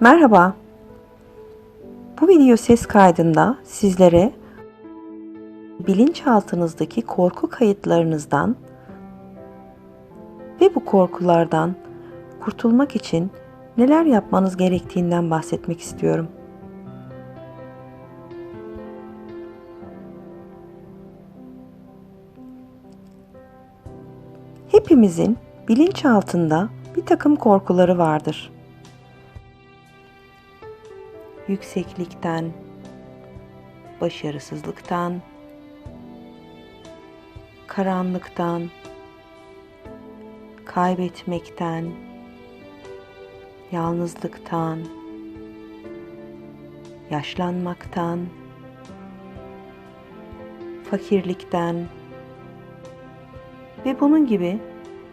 Merhaba. Bu video ses kaydında sizlere bilinçaltınızdaki korku kayıtlarınızdan ve bu korkulardan kurtulmak için neler yapmanız gerektiğinden bahsetmek istiyorum. Hepimizin bilinçaltında bir takım korkuları vardır. Yükseklikten, başarısızlıktan, karanlıktan, kaybetmekten, yalnızlıktan, yaşlanmaktan, fakirlikten ve bunun gibi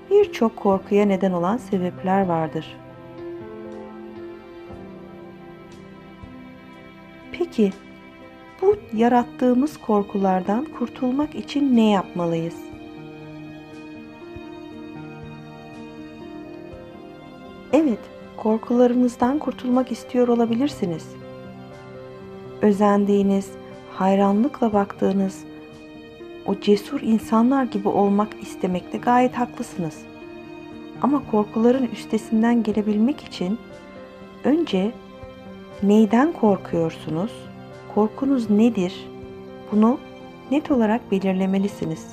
birçok korkuya neden olan sebepler vardır. Peki bu yarattığımız korkulardan kurtulmak için ne yapmalıyız? Evet, korkularınızdan kurtulmak istiyor olabilirsiniz. Özendiğiniz, hayranlıkla baktığınız o cesur insanlar gibi olmak istemekte gayet haklısınız. Ama korkuların üstesinden gelebilmek için önce neyden korkuyorsunuz? Korkunuz nedir? Bunu net olarak belirlemelisiniz.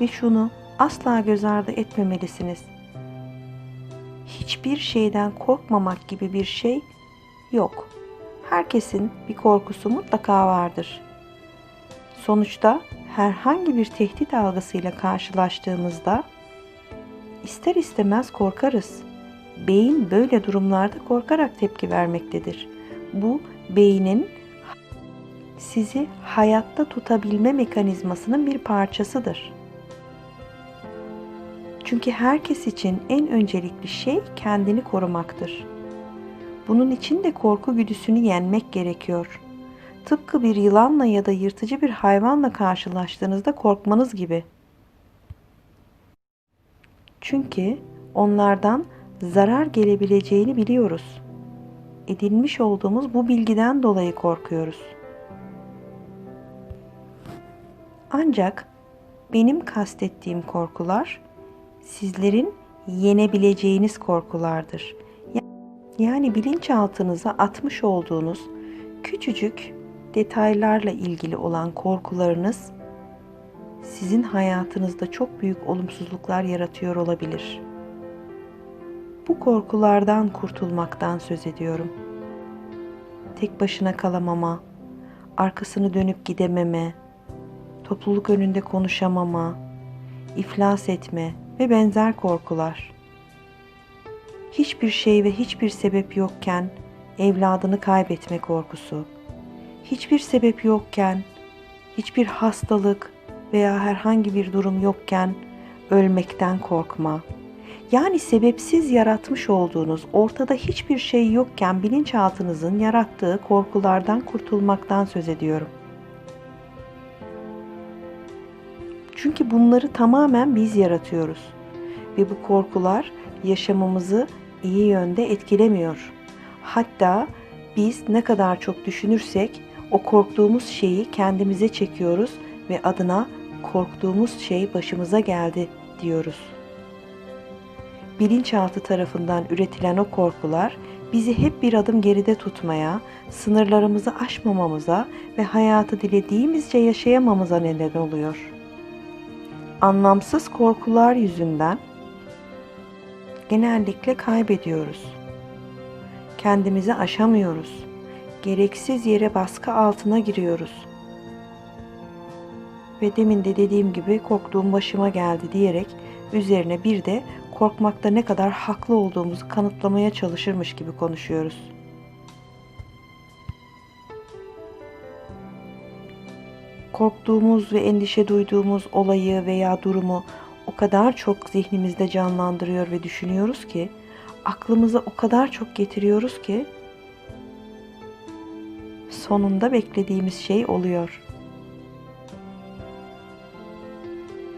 Ve şunu asla göz ardı etmemelisiniz. Hiçbir şeyden korkmamak gibi bir şey yok. Herkesin bir korkusu mutlaka vardır. Sonuçta herhangi bir tehdit algısıyla karşılaştığımızda ister istemez korkarız. Beyin böyle durumlarda korkarak tepki vermektedir. Bu beynin sizi hayatta tutabilme mekanizmasının bir parçasıdır. Çünkü herkes için en öncelikli şey kendini korumaktır. Bunun için de korku güdüsünü yenmek gerekiyor. Tıpkı bir yılanla ya da yırtıcı bir hayvanla karşılaştığınızda korkmanız gibi. Çünkü onlardan zarar gelebileceğini biliyoruz. Edinmiş olduğumuz bu bilgiden dolayı korkuyoruz. Ancak benim kastettiğim korkular sizlerin yenebileceğiniz korkulardır. Yani bilinçaltınıza atmış olduğunuz küçücük detaylarla ilgili olan korkularınız sizin hayatınızda çok büyük olumsuzluklar yaratıyor olabilir. Bu korkulardan kurtulmaktan söz ediyorum. Tek başına kalamama, arkasını dönüp gidememe, topluluk önünde konuşamama, iflas etme ve benzer korkular. Hiçbir şey ve hiçbir sebep yokken evladını kaybetme korkusu. Hiçbir sebep yokken, hiçbir hastalık, veya herhangi bir durum yokken ölmekten korkma. Yani sebepsiz yaratmış olduğunuz, ortada hiçbir şey yokken bilinçaltınızın yarattığı korkulardan kurtulmaktan söz ediyorum. Çünkü bunları tamamen biz yaratıyoruz ve bu korkular yaşamımızı iyi yönde etkilemiyor. Hatta biz ne kadar çok düşünürsek o korktuğumuz şeyi kendimize çekiyoruz ve adına korktuğumuz şey başımıza geldi diyoruz. Bilinçaltı tarafından üretilen o korkular bizi hep bir adım geride tutmaya, sınırlarımızı aşmamamıza ve hayatı dilediğimizce yaşayamamıza neden oluyor. Anlamsız korkular yüzünden genellikle kaybediyoruz. Kendimizi aşamıyoruz. Gereksiz yere baskı altına giriyoruz ve demin de dediğim gibi korktuğum başıma geldi diyerek üzerine bir de korkmakta ne kadar haklı olduğumuzu kanıtlamaya çalışırmış gibi konuşuyoruz. Korktuğumuz ve endişe duyduğumuz olayı veya durumu o kadar çok zihnimizde canlandırıyor ve düşünüyoruz ki aklımıza o kadar çok getiriyoruz ki sonunda beklediğimiz şey oluyor.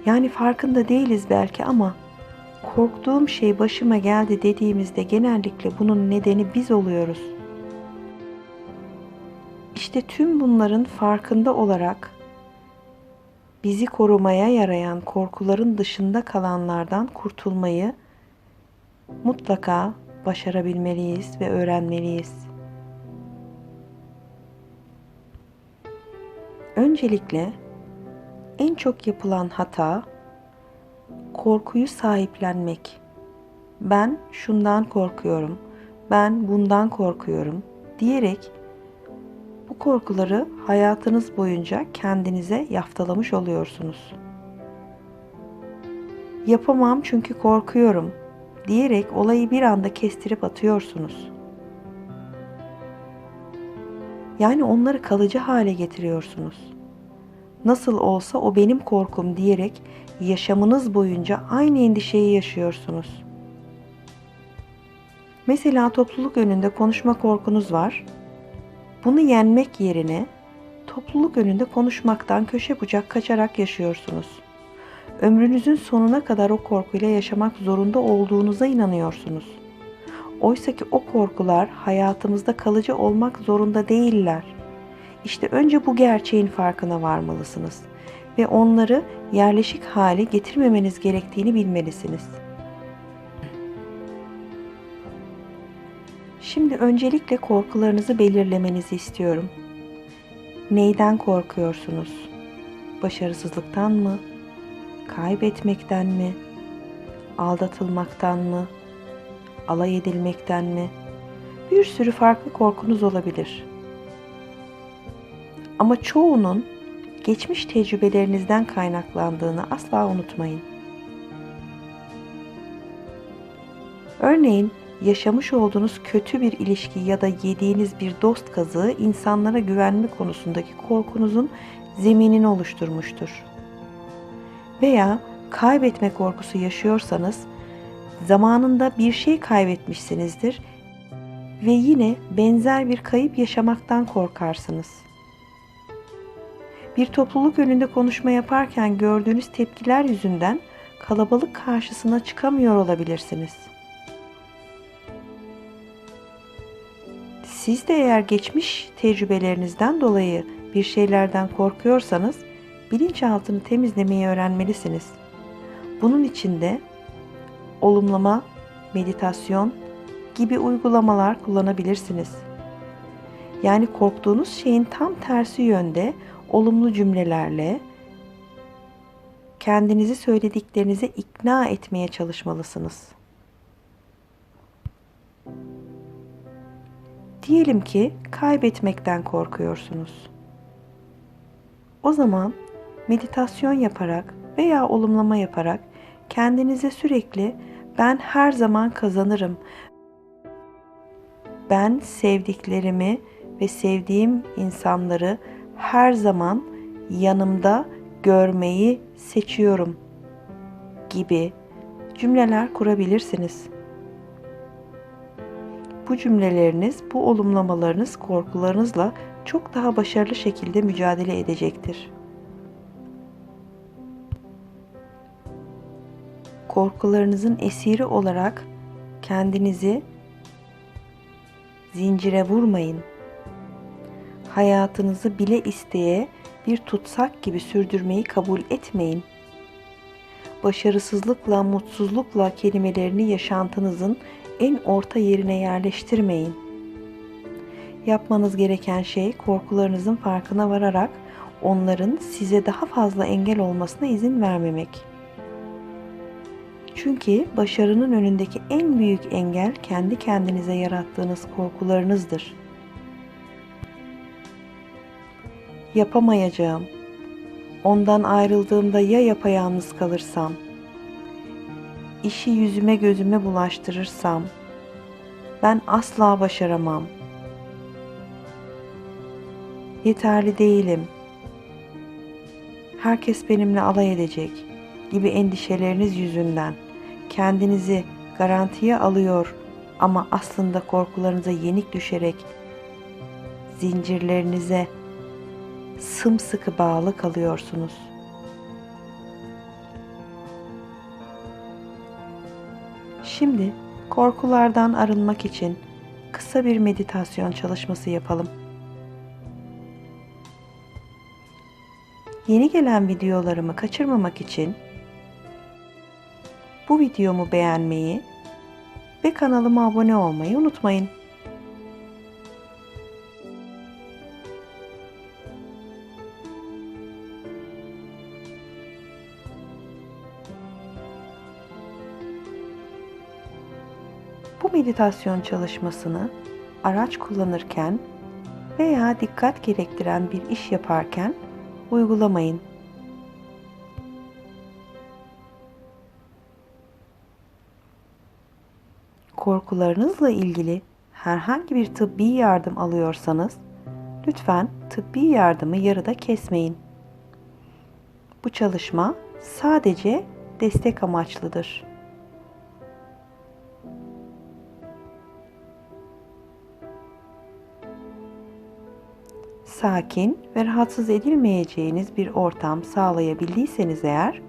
Yani farkında değiliz belki ama Korktuğum şey başıma geldi dediğimizde genellikle bunun nedeni biz oluyoruz. İşte tüm bunların farkında olarak bizi korumaya yarayan korkuların dışında kalanlardan kurtulmayı mutlaka başarabilmeliyiz ve öğrenmeliyiz. Öncelikle en çok yapılan hata korkuyu sahiplenmek. Ben şundan korkuyorum, ben bundan korkuyorum diyerek bu korkuları hayatınız boyunca kendinize yaftalamış oluyorsunuz. Yapamam çünkü korkuyorum diyerek olayı bir anda kestirip atıyorsunuz. Yani onları kalıcı hale getiriyorsunuz. Nasıl olsa o benim korkum diyerek yaşamınız boyunca aynı endişeyi yaşıyorsunuz. Mesela topluluk önünde konuşma korkunuz var. Bunu yenmek yerine topluluk önünde konuşmaktan köşe bucak kaçarak yaşıyorsunuz. Ömrünüzün sonuna kadar o korkuyla yaşamak zorunda olduğunuza inanıyorsunuz. Oysa ki o korkular hayatımızda kalıcı olmak zorunda değiller. İşte önce bu gerçeğin farkına varmalısınız ve onları yerleşik hale getirmemeniz gerektiğini bilmelisiniz. Şimdi öncelikle korkularınızı belirlemenizi istiyorum. Neyden korkuyorsunuz? Başarısızlıktan mı? Kaybetmekten mi? Aldatılmaktan mı? Alay edilmekten mi? Bir sürü farklı korkunuz olabilir. Ama çoğunun geçmiş tecrübelerinizden kaynaklandığını asla unutmayın. Örneğin yaşamış olduğunuz kötü bir ilişki ya da yediğiniz bir dost kazığı insanlara güvenme konusundaki korkunuzun zeminini oluşturmuştur. Veya kaybetme korkusu yaşıyorsanız zamanında bir şey kaybetmişsinizdir ve yine benzer bir kayıp yaşamaktan korkarsınız. Bir topluluk önünde konuşma yaparken gördüğünüz tepkiler yüzünden kalabalık karşısına çıkamıyor olabilirsiniz. Siz de eğer geçmiş tecrübelerinizden dolayı bir şeylerden korkuyorsanız bilinçaltını temizlemeyi öğrenmelisiniz. Bunun için de olumlama, meditasyon gibi uygulamalar kullanabilirsiniz. Yani korktuğunuz şeyin tam tersi yönde olumlu cümlelerle kendinizi söylediklerinize ikna etmeye çalışmalısınız. Diyelim ki kaybetmekten korkuyorsunuz. O zaman meditasyon yaparak veya olumlama yaparak kendinize sürekli ben her zaman kazanırım. Ben sevdiklerimi ve sevdiğim insanları her zaman yanımda görmeyi seçiyorum gibi cümleler kurabilirsiniz. Bu cümleleriniz, bu olumlamalarınız korkularınızla çok daha başarılı şekilde mücadele edecektir. Korkularınızın esiri olarak kendinizi zincire vurmayın. Hayatınızı bile isteye bir tutsak gibi sürdürmeyi kabul etmeyin. Başarısızlıkla, mutsuzlukla kelimelerini yaşantınızın en orta yerine yerleştirmeyin. Yapmanız gereken şey korkularınızın farkına vararak onların size daha fazla engel olmasına izin vermemek. Çünkü başarının önündeki en büyük engel kendi kendinize yarattığınız korkularınızdır. Yapamayacağım. Ondan ayrıldığımda ya yapayalnız kalırsam, işi yüzüme gözüme bulaştırırsam ben asla başaramam. Yeterli değilim. Herkes benimle alay edecek gibi endişeleriniz yüzünden kendinizi garantiye alıyor ama aslında korkularınıza yenik düşerek zincirlerinize sımsıkı bağlı kalıyorsunuz. Şimdi korkulardan arınmak için kısa bir meditasyon çalışması yapalım. Yeni gelen videolarımı kaçırmamak için bu videomu beğenmeyi ve kanalıma abone olmayı unutmayın. Meditasyon çalışmasını araç kullanırken veya dikkat gerektiren bir iş yaparken uygulamayın. Korkularınızla ilgili herhangi bir tıbbi yardım alıyorsanız lütfen tıbbi yardımı yarıda kesmeyin. Bu çalışma sadece destek amaçlıdır. Sakin ve rahatsız edilmeyeceğiniz bir ortam sağlayabildiyseniz eğer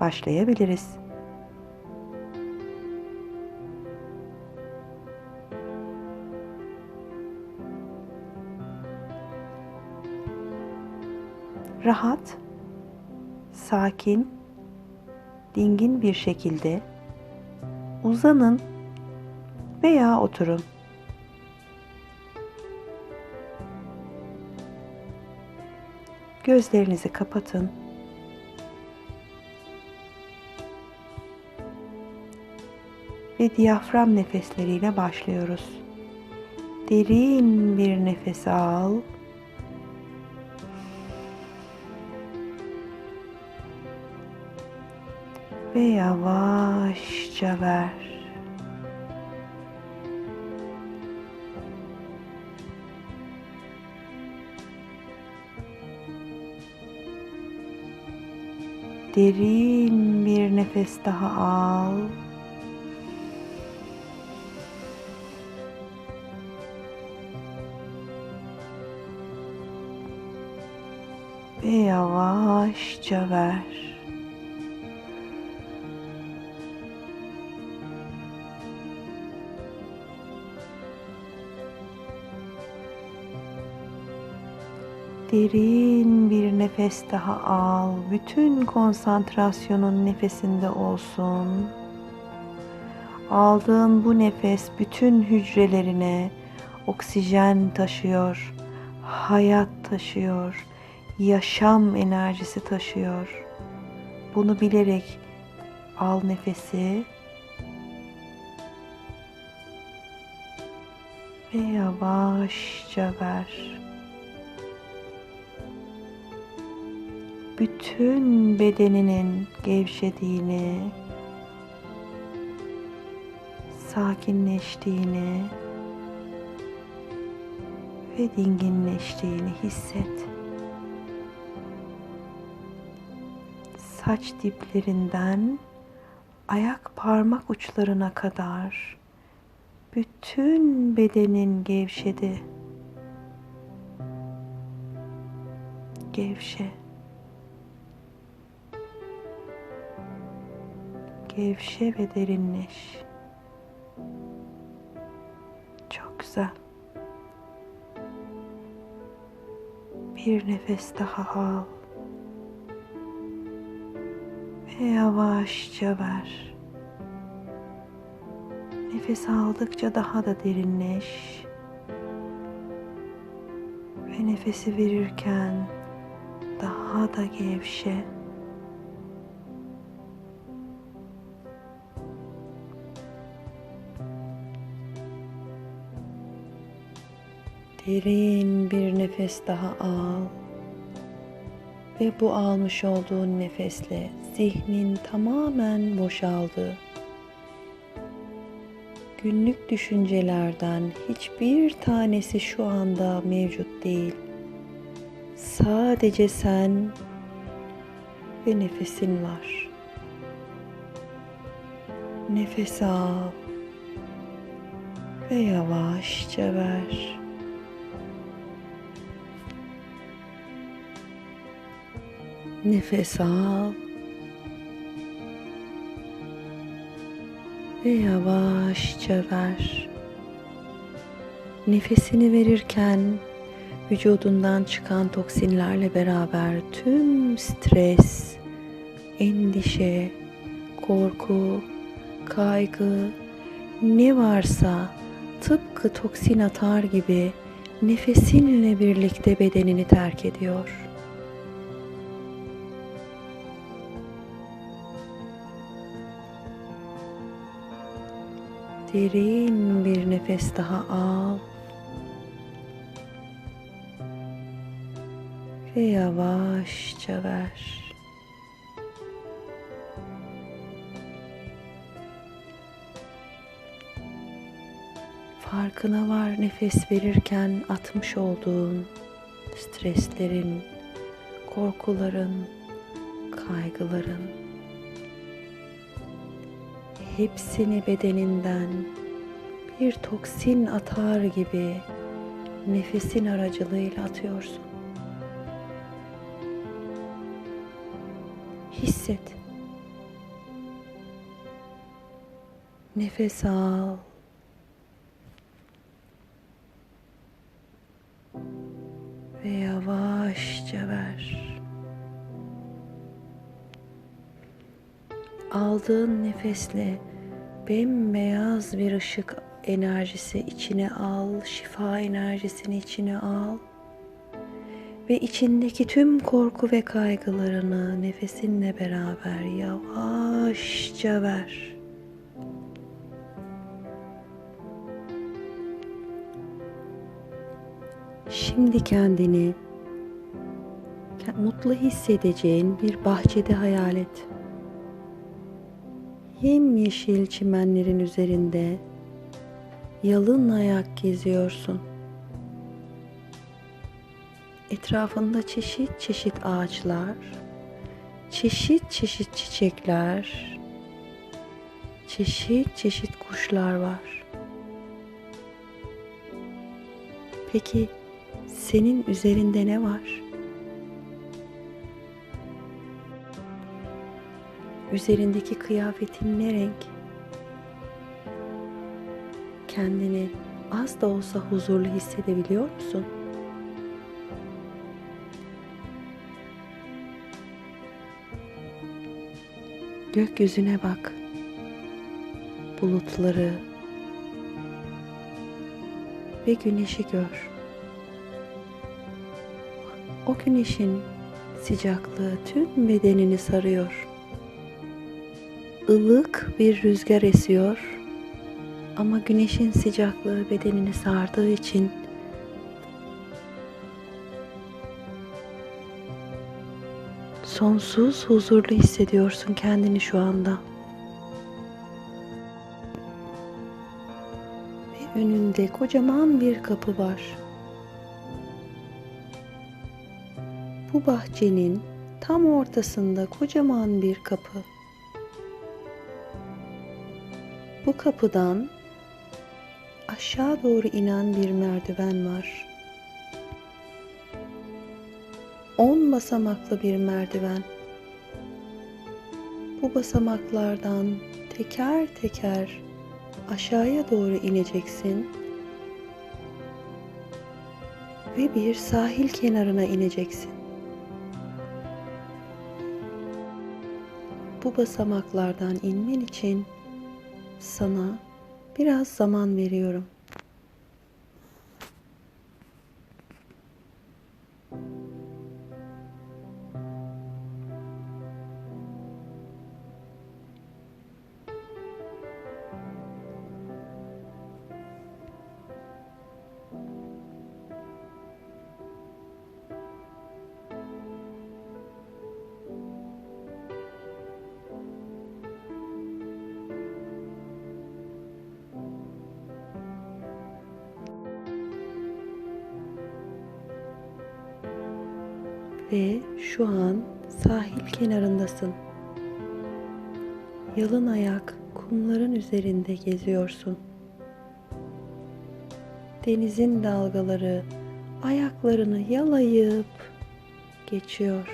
başlayabiliriz. Rahat, sakin, dingin bir şekilde uzanın veya oturun. Gözlerinizi kapatın. Ve diyafram nefesleriyle başlıyoruz. Derin bir nefes al. Ve yavaşça ver. Derin bir nefes daha al. Ve yavaşça ver. Derin bir nefes daha al. Bütün konsantrasyonun nefesinde olsun. Aldığın bu nefes bütün hücrelerine oksijen taşıyor, hayat taşıyor, yaşam enerjisi taşıyor. Bunu bilerek al nefesi ve yavaşça ver. Bütün bedeninin gevşediğini, sakinleştiğini ve dinginleştiğini hisset. Saç diplerinden ayak parmak uçlarına kadar bütün bedenin gevşedi. Gevşe. Gevşe ve derinleş. Çok güzel. Bir nefes daha al. Ve yavaşça ver. Nefes aldıkça daha da derinleş. Ve nefesi verirken daha da gevşe. Derin bir nefes daha al. Ve bu almış olduğun nefesle zihnin tamamen boşaldı. Günlük düşüncelerden hiçbir tanesi şu anda mevcut değil. Sadece sen ve nefesin var. Nefes al ve yavaşça ver. Nefes al. ve yavaşça ver. Nefesini verirken vücudundan çıkan toksinlerle beraber tüm stres, endişe, korku, kaygı ne varsa tıpkı toksin atar gibi nefesinle birlikte bedenini terk ediyor. Derin bir nefes daha al. Ve yavaşça ver. Farkına var nefes verirken atmış olduğun streslerin, korkuların, kaygıların hepsini bedeninden bir toksin atar gibi nefesin aracılığıyla atıyorsun. Hisset. Nefes al. Aldığın nefesle bembeyaz bir ışık enerjisi içine al, şifa enerjisini içine al ve içindeki tüm korku ve kaygılarını nefesinle beraber yavaşça ver. Şimdi kendini mutlu hissedeceğin bir bahçede hayal et yemyeşil çimenlerin üzerinde yalın ayak geziyorsun. Etrafında çeşit çeşit ağaçlar, çeşit çeşit çiçekler, çeşit çeşit kuşlar var. Peki senin üzerinde ne var? Üzerindeki kıyafetin ne renk? Kendini az da olsa huzurlu hissedebiliyor musun? Gökyüzüne bak. Bulutları ve güneşi gör. O güneşin sıcaklığı tüm bedenini sarıyor ılık bir rüzgar esiyor ama güneşin sıcaklığı bedenini sardığı için sonsuz huzurlu hissediyorsun kendini şu anda. Ve önünde kocaman bir kapı var. Bu bahçenin tam ortasında kocaman bir kapı. Bu kapıdan aşağı doğru inen bir merdiven var. On basamaklı bir merdiven. Bu basamaklardan teker teker aşağıya doğru ineceksin ve bir sahil kenarına ineceksin. Bu basamaklardan inmen için sana biraz zaman veriyorum. Ve şu an sahil kenarındasın. Yalın ayak kumların üzerinde geziyorsun. Denizin dalgaları ayaklarını yalayıp geçiyor.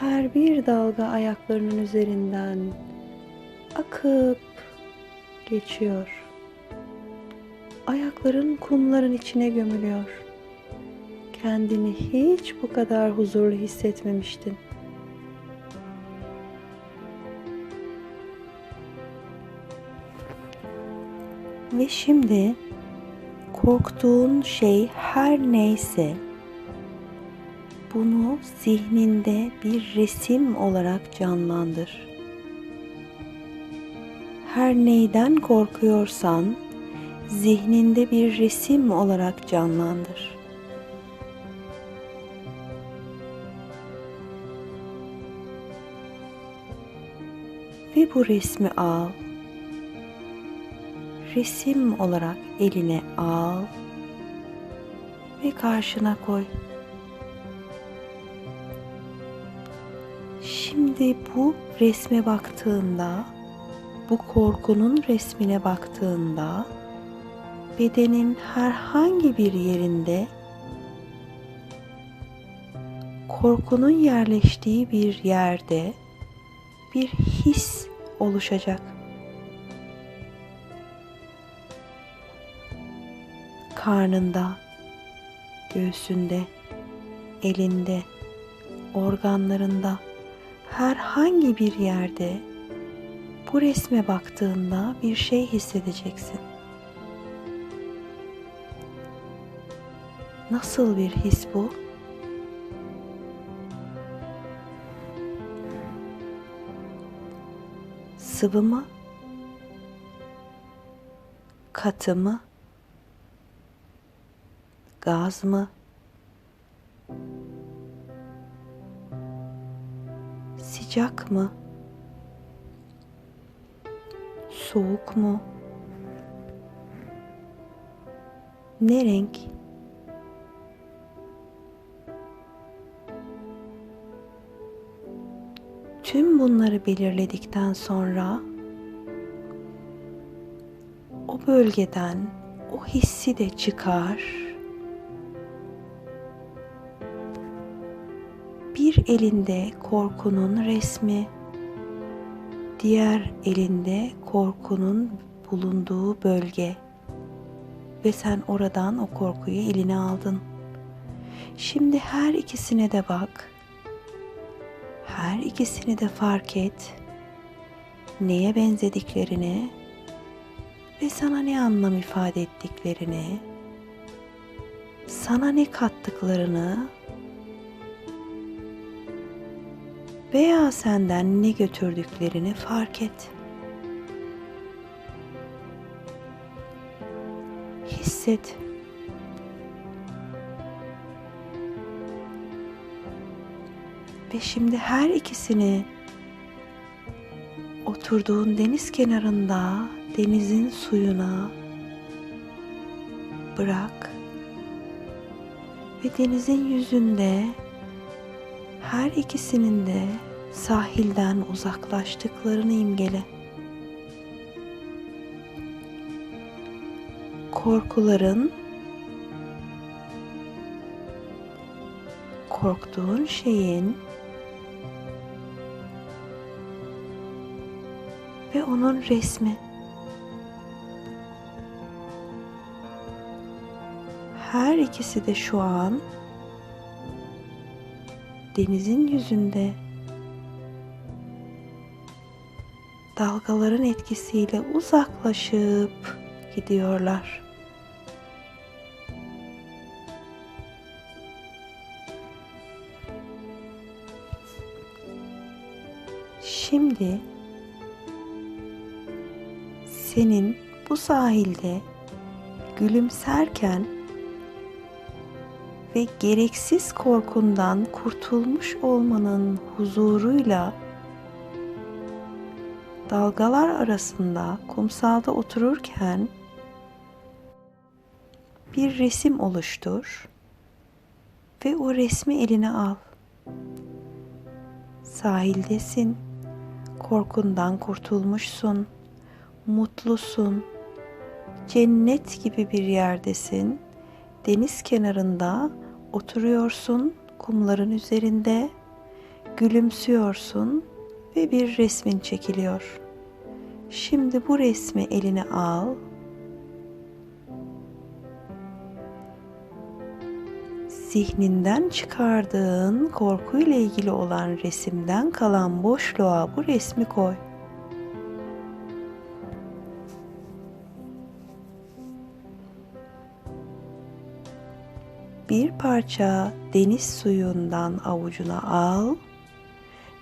Her bir dalga ayaklarının üzerinden akıp geçiyor. Ayakların kumların içine gömülüyor. Kendini hiç bu kadar huzurlu hissetmemiştin. Ve şimdi korktuğun şey her neyse bunu zihninde bir resim olarak canlandır. Her neyden korkuyorsan zihninde bir resim olarak canlandır. Bu resmi al. Resim olarak eline al ve karşına koy. Şimdi bu resme baktığında, bu korkunun resmine baktığında bedenin herhangi bir yerinde korkunun yerleştiği bir yerde bir his oluşacak. Karnında, göğsünde, elinde, organlarında herhangi bir yerde bu resme baktığında bir şey hissedeceksin. Nasıl bir his bu? Sıvı mı? Katı mı? Gaz mı? Sıcak mı? Soğuk mu? Ne renk? Tüm bunları belirledikten sonra o bölgeden o hissi de çıkar. Bir elinde korkunun resmi, diğer elinde korkunun bulunduğu bölge ve sen oradan o korkuyu eline aldın. Şimdi her ikisine de bak. Her ikisini de fark et. Neye benzediklerini ve sana ne anlam ifade ettiklerini, sana ne kattıklarını veya senden ne götürdüklerini fark et. Hisset. Ve şimdi her ikisini oturduğun deniz kenarında denizin suyuna bırak ve denizin yüzünde her ikisinin de sahilden uzaklaştıklarını imgele. Korkuların korktuğun şeyin ve onun resmi. Her ikisi de şu an denizin yüzünde dalgaların etkisiyle uzaklaşıp gidiyorlar. Şimdi senin bu sahilde gülümserken ve gereksiz korkundan kurtulmuş olmanın huzuruyla dalgalar arasında kumsalda otururken bir resim oluştur ve o resmi eline al. Sahildesin, korkundan kurtulmuşsun, mutlusun, cennet gibi bir yerdesin. Deniz kenarında oturuyorsun kumların üzerinde, gülümsüyorsun ve bir resmin çekiliyor. Şimdi bu resmi eline al. Zihninden çıkardığın korkuyla ilgili olan resimden kalan boşluğa bu resmi koy. Bir parça deniz suyundan avucuna al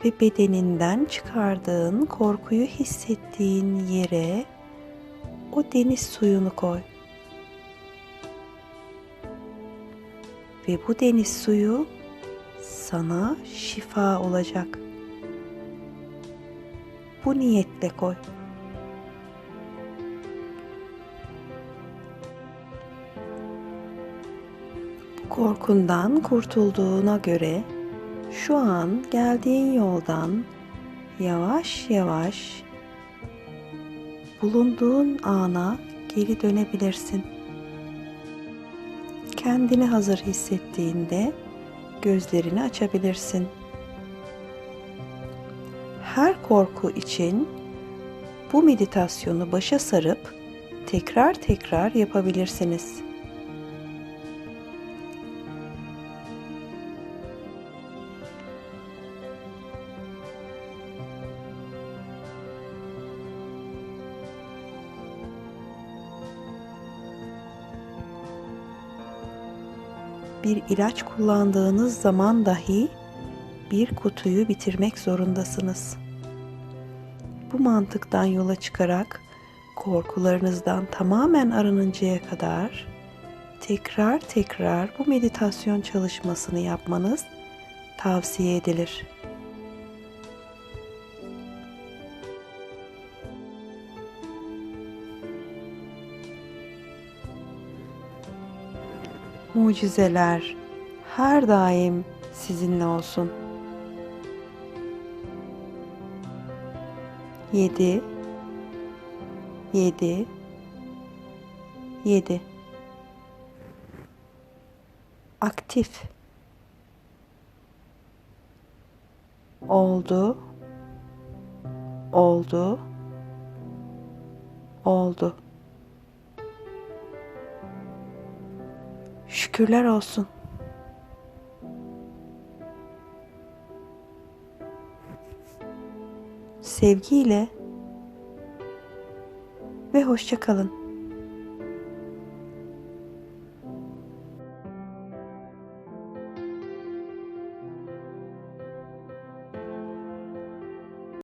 ve bedeninden çıkardığın korkuyu hissettiğin yere o deniz suyunu koy. Ve bu deniz suyu sana şifa olacak. Bu niyetle koy. Korkundan kurtulduğuna göre şu an geldiğin yoldan yavaş yavaş bulunduğun ana geri dönebilirsin. Kendini hazır hissettiğinde gözlerini açabilirsin. Her korku için bu meditasyonu başa sarıp tekrar tekrar yapabilirsiniz. Bir ilaç kullandığınız zaman dahi bir kutuyu bitirmek zorundasınız. Bu mantıktan yola çıkarak korkularınızdan tamamen arınıncaya kadar tekrar tekrar bu meditasyon çalışmasını yapmanız tavsiye edilir. Mucizeler her daim sizinle olsun. 7 7 7 Aktif. Oldu oldu oldu Şükürler olsun. Sevgiyle ve hoşça kalın.